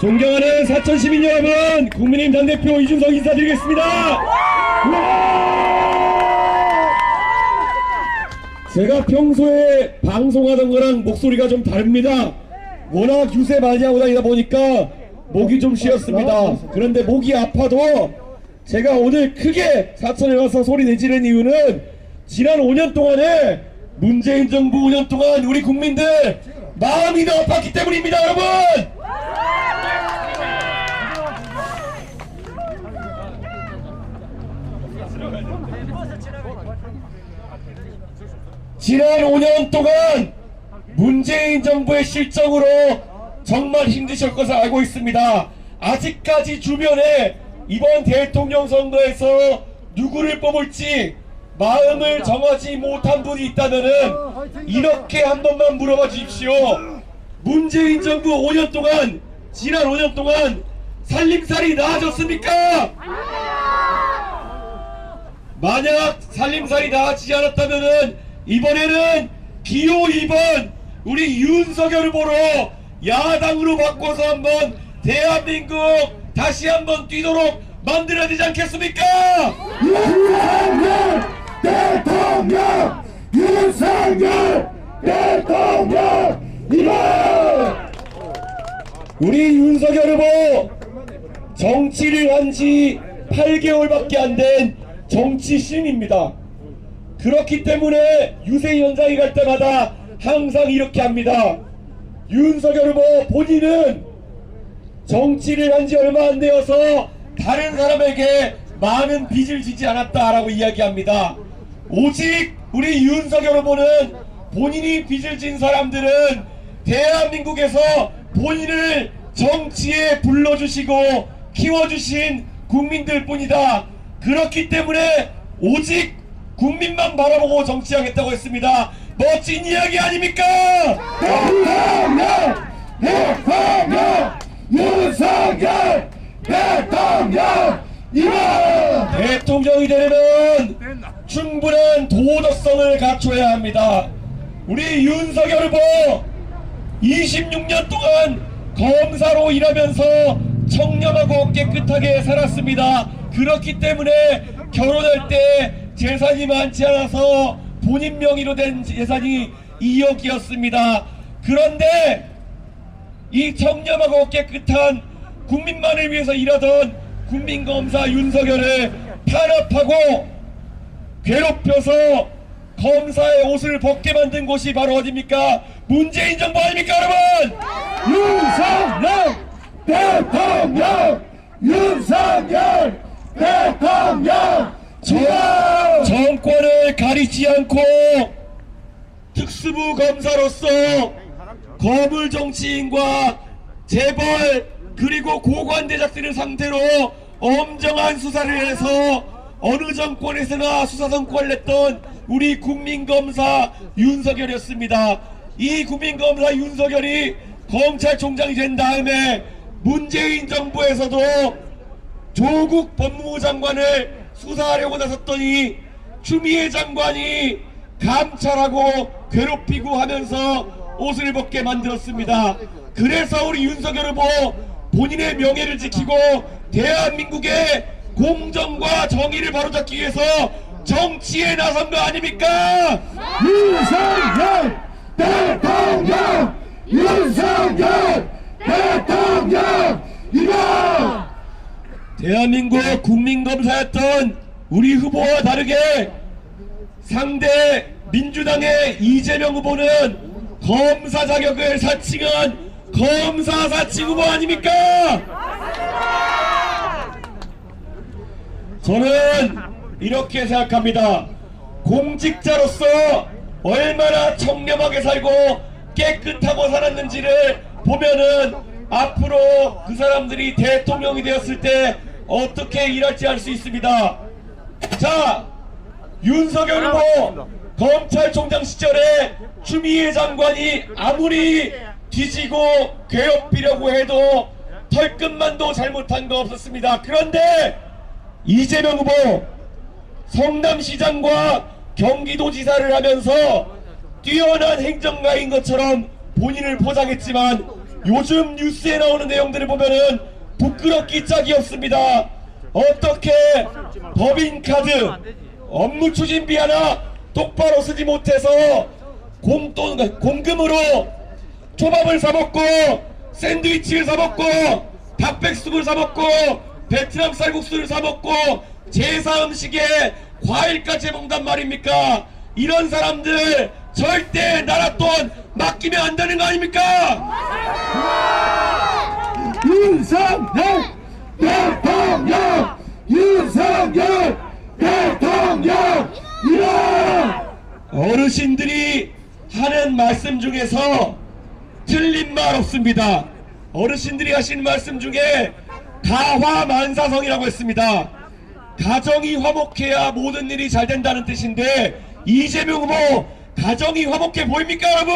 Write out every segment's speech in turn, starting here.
존경하는 사천 시민 여러분, 국민의힘 당대표 이준석 인사드리겠습니다. 제가 평소에 방송하던 거랑 목소리가 좀 다릅니다. 워낙 유세 많이 하고 다니다 보니까 목이 좀 쉬었습니다. 그런데 목이 아파도 제가 오늘 크게 사천에 와서 소리 내지는 이유는 지난 5년 동안에 문재인 정부 5년 동안 우리 국민들 마음이 더 아팠기 때문입니다, 여러분! 지난 5년 동안 문재인 정부의 실정으로 정말 힘드실 것을 알고 있습니다. 아직까지 주변에 이번 대통령 선거에서 누구를 뽑을지 마음을 정하지 못한 분이 있다면은 이렇게 한 번만 물어봐 주십시오. 문재인 정부 5년 동안 지난 5년 동안 살림살이 나아졌습니까? 만약 살림살이 나아지지 않았다면은 이번에는 기호 2번 우리 윤석열을 보러 야당으로 바꿔서 한번 대한민국 다시 한번 뛰도록 만들어야 되지 않겠습니까? 윤석열 대통령 윤석열 대통령 이번 우리 윤석열 후보 정치를 한 지 8개월밖에 안 된 정치 신입니다. 그렇기 때문에 유세 현장에 갈 때마다 항상 이렇게 합니다. 윤석열 후보 본인은 정치를 한 지 얼마 안 되어서 다른 사람에게 많은 빚을 지지 않았다라고 이야기합니다. 오직 우리 윤석열 후보는 본인이 빚을 진 사람들은 대한민국에서 본인을 정치에 불러주시고 키워주신 국민들 뿐이다. 그렇기 때문에 오직 국민만 바라보고 정치하겠다고 했습니다. 멋진 이야기 아닙니까? 대통령 대통령 윤석열 대통령 이번 대통령이 되려면 충분한 도덕성을 갖춰야 합니다. 우리 윤석열 후보 26년 동안 검사로 일하면서 청렴하고 깨끗하게 살았습니다. 그렇기 때문에 결혼할 때 재산이 많지 않아서 본인 명의로 된 재산이 2억이었습니다. 그런데 이 청렴하고 깨끗한 국민만을 위해서 일하던 국민검사 윤석열을 탄압하고 괴롭혀서 검사의 옷을 벗게 만든 곳이 바로 어디입니까? 문재인 정부 아닙니까 여러분? 윤석열 대통령 윤석열 대통령 저 정권을 가리지 않고 특수부 검사로서 거물 정치인과 재벌 그리고 고관 대작들을 상대로 엄정한 수사를 해서 어느 정권에서나 수사 성과를 냈던 우리 국민검사 윤석열이었습니다. 이 국민검사 윤석열이 검찰총장이 된 다음에 문재인 정부에서도 조국 법무부 장관을 수사하려고 나섰더니 추미애 장관이 감찰하고 괴롭히고 하면서 옷을 벗게 만들었습니다. 그래서 우리 윤석열 후보 본인의 명예를 지키고 대한민국의 공정과 정의를 바로잡기 위해서 정치에 나선 거 아닙니까? 윤석열 대통령 윤석열 대통령 이번 대한민국 국민검사였던 우리 후보와 다르게 상대 민주당의 이재명 후보는 검사 자격을 사칭한 검사 사칭 후보 아닙니까? 저는 이렇게 생각합니다. 공직자로서 얼마나 청렴하게 살고 깨끗하고 살았는지를 보면은 앞으로 그 사람들이 대통령이 되었을 때 어떻게 일할지 알 수 있습니다. 자, 윤석열 후보 검찰총장 시절에 추미애 장관이 아무리 뒤지고 괴롭히려고 해도 털끝만도 잘못한 거 없었습니다. 그런데 이재명 후보 성남시장과 경기도지사를 하면서 뛰어난 행정가인 것처럼 본인을 포장했지만 요즘 뉴스에 나오는 내용들을 보면은 부끄럽기 짝이 없습니다. 어떻게 법인카드 업무 추진비 하나 똑바로 쓰지 못해서 공돈 공금으로 초밥을 사 먹고 샌드위치를 사 먹고 닭백숙을 사 먹고 베트남 쌀국수를 사 먹고 제사 음식에 과일까지 먹단 말입니까? 이런 사람들 절대 나라 돈 맡기면 안 되는 거 아닙니까? 윤석열 대통령 윤석열 대통령 일 어 어르신들이 하는 말씀 중에서 틀린 말 없습니다. 어르신들이 하시는 말씀 중에 가화만사성이라고 했습니다. 가정이 화목해야 모든 일이 잘 된다는 뜻인데 이재명 후보 가정이 화목해 보입니까 여러분?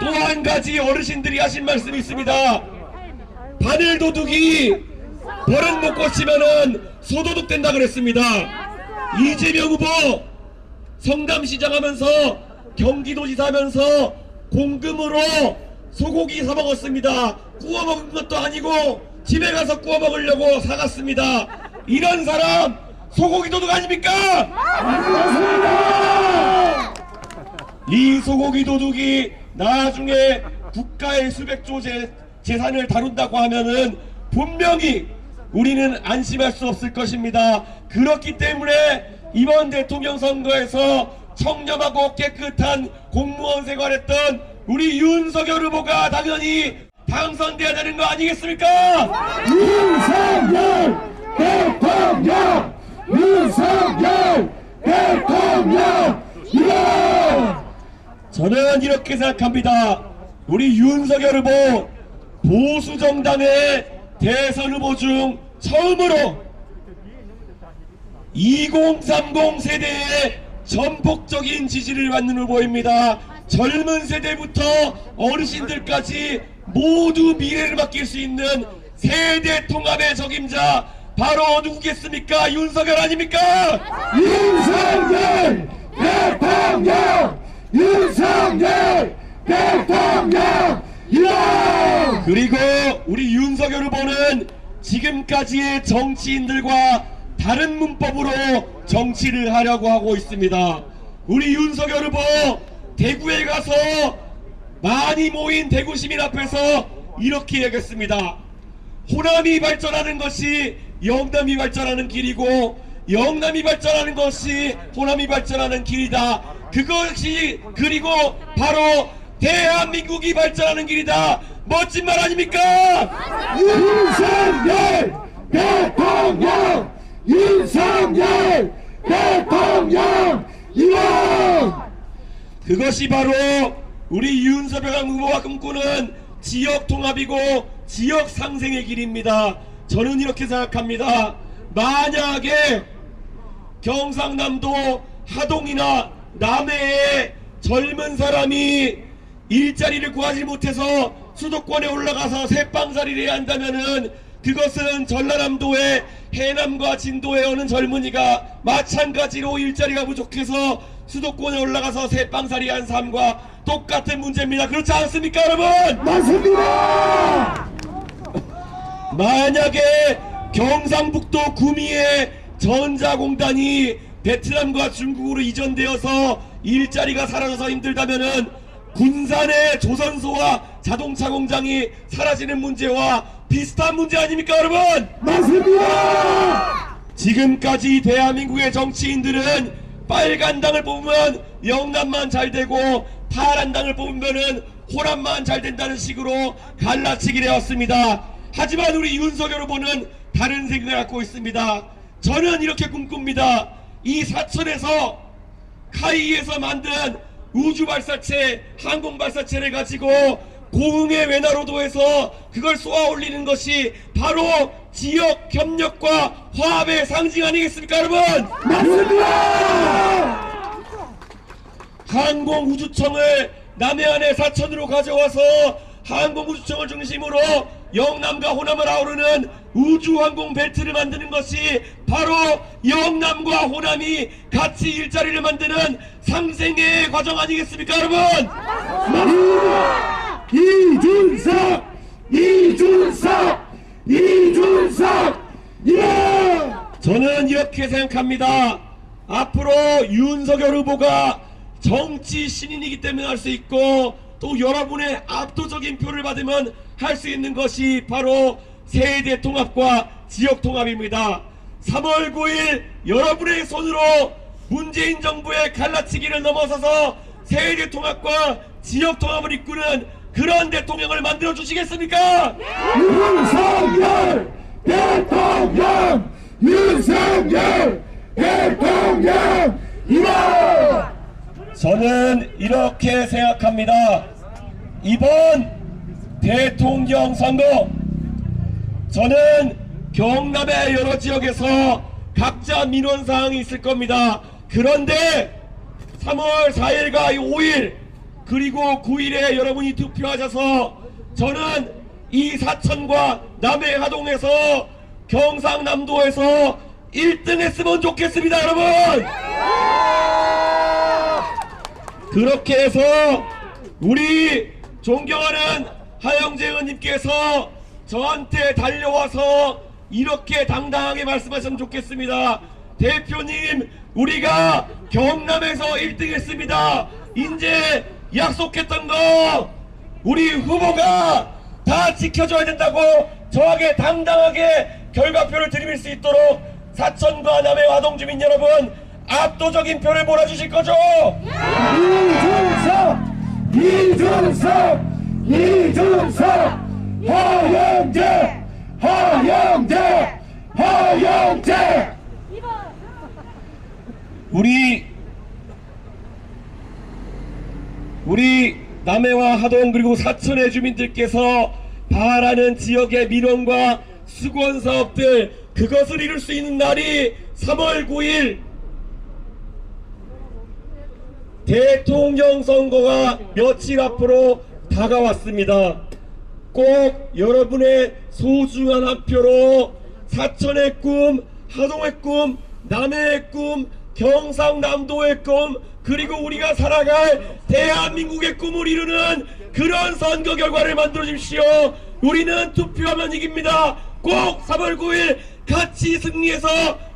또한 가지 어르신들이 하신 말씀이 있습니다. 바늘 도둑이 버릇 못 고치면은 소도둑 된다 그랬습니다. 이재명 후보 성남시장 하면서 경기도지사 하면서 공금으로 소고기 사 먹었습니다. 구워 먹은 것도 아니고 집에 가서 구워 먹으려고 사갔습니다. 이런 사람 소고기 도둑 아닙니까? 이 소고기 도둑이 나중에 국가의 수백 조 재, 재산을 다룬다고 하면은 분명히 우리는 안심할 수 없을 것입니다. 그렇기 때문에 이번 대통령 선거에서 청렴하고 깨끗한 공무원 생활했던 우리 윤석열 후보가 당연히 당선돼야 되는 거 아니겠습니까? 윤석열 대통령 윤석열 대통령 일어 저는 이렇게 생각합니다. 우리 윤석열 후보 보수 정당의 대선 후보 중 처음으로 2030 세대의 전폭적인 지지를 받는 후보입니다. 젊은 세대부터 어르신들까지 모두 미래를 맡길 수 있는 세대 통합의 적임자 바로 누구겠습니까? 윤석열 아닙니까? 윤석열 대통령 윤석열 대통령 그리고 우리 윤석열 후보는 지금까지의 정치인들과 다른 문법으로 정치를 하려고 하고 있습니다. 우리 윤석열 후보 대구에 가서 많이 모인 대구 시민 앞에서 이렇게 얘기했습니다. 호남이 발전하는 것이 영남이 발전하는 길이고 영남이 발전하는 것이 호남이 발전하는 길이다. 그것이 그리고 바로 대한민국이 발전하는 길이다. 멋진 말 아닙니까? 윤석열 대통령 윤석열 대통령 일어 그것이 바로 우리 윤석열 후보가 꿈꾸는 지역 통합이고 지역 상생의 길입니다. 저는 이렇게 생각합니다. 만약에 경상남도 하동이나 남해에 젊은 사람이 일자리를 구하지 못해서 수도권에 올라가서 새빵살이를 해야 한다면은 그것은 전라남도의 해남과 진도에 오는 젊은이가 마찬가지로 일자리가 부족해서 수도권에 올라가서 새빵살이 한 삶과 똑같은 문제입니다. 그렇지 않습니까, 여러분? 맞습니다 만약에 경상북도 구미의 전자공단이 베트남과 중국으로 이전되어서 일자리가 사라져서 힘들다면은 군산의 조선소와 자동차 공장이 사라지는 문제와 비슷한 문제 아닙니까 여러분? 맞습니다 지금까지 대한민국의 정치인들은 빨간 당을 뽑으면 영남만 잘 되고 파란 당을 뽑으면은 호남만 잘 된다는 식으로 갈라치기를 해왔습니다. 하지만 우리 윤석열 후보는 다른 생각을 갖고 있습니다. 저는 이렇게 꿈꿉니다. 이 사천에서 카이에서 만든 우주 발사체, 항공 발사체를 가지고 고흥의 외나로도에서 그걸 쏘아 올리는 것이 바로 지역 협력과 화합의 상징 아니겠습니까, 여러분? 맞습니다 항공우주청을 남해안의 사천으로 가져와서 항공우주청을 중심으로 영남과 호남을 아우르는 우주항공 벨트를 만드는 것이 바로 영남과 호남이 같이 일자리를 만드는 상생의 과정 아니겠습니까 여러분? 이준석! 이준석! 이준석! 예! 저는 이렇게 생각합니다. 앞으로 윤석열 후보가 정치 신인이기 때문에 할 수 있고 또 여러분의 압도적인 표를 받으면 할 수 있는 것이 바로 세대 통합과 지역 통합입니다. 3월 9일 여러분의 손으로 문재인 정부의 갈라치기를 넘어서서 세대 통합과 지역 통합을 이끄는 그런 대통령을 만들어 주시겠습니까? 윤석열 대통령 윤석열 대통령 이번 저는 이렇게 생각합니다. 이번 대통령 선거 저는 경남의 여러 지역에서 각자 민원 사항이 있을 겁니다. 그런데 3월 4일과 5일 그리고 9일에 여러분이 투표하셔서 저는 이 사천과 남해 하동에서 경상남도에서 1등 했으면 좋겠습니다 여러분 그렇게 해서 우리 존경하는 하영재 의원님께서 저한테 달려와서 이렇게 당당하게 말씀하시면 좋겠습니다. 대표님, 우리가 경남에서 1등 했습니다. 이제 약속했던 거 우리 후보가 다 지켜줘야 된다고 저에게 당당하게 결과표를 드릴 수 있도록 사천과 남해 와동 주민 여러분 압도적인 표를 몰아주실 거죠? 이준석 이준석 이준석 허영재 허영재 허영재. 우리 우리 남해와 하동 그리고 사천의 주민들께서 바라는 지역의 민원과 수건 사업들 그것을 이룰 수 있는 날이 3월 9일. 대통령 선거가 며칠 앞으로 다가왔습니다. 꼭 여러분의 소중한 한 표로 사천의 꿈, 하동의 꿈, 남해의 꿈, 경상남도의 꿈, 그리고 우리가 살아갈 대한민국의 꿈을 이루는 그런 선거 결과를 만들어 주십시오. 우리는 투표하면 이깁니다. 꼭 3월 9일 같이 승리해서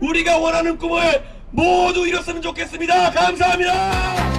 우리가 원하는 꿈을 모두 이뤘으면 좋겠습니다. 감사합니다.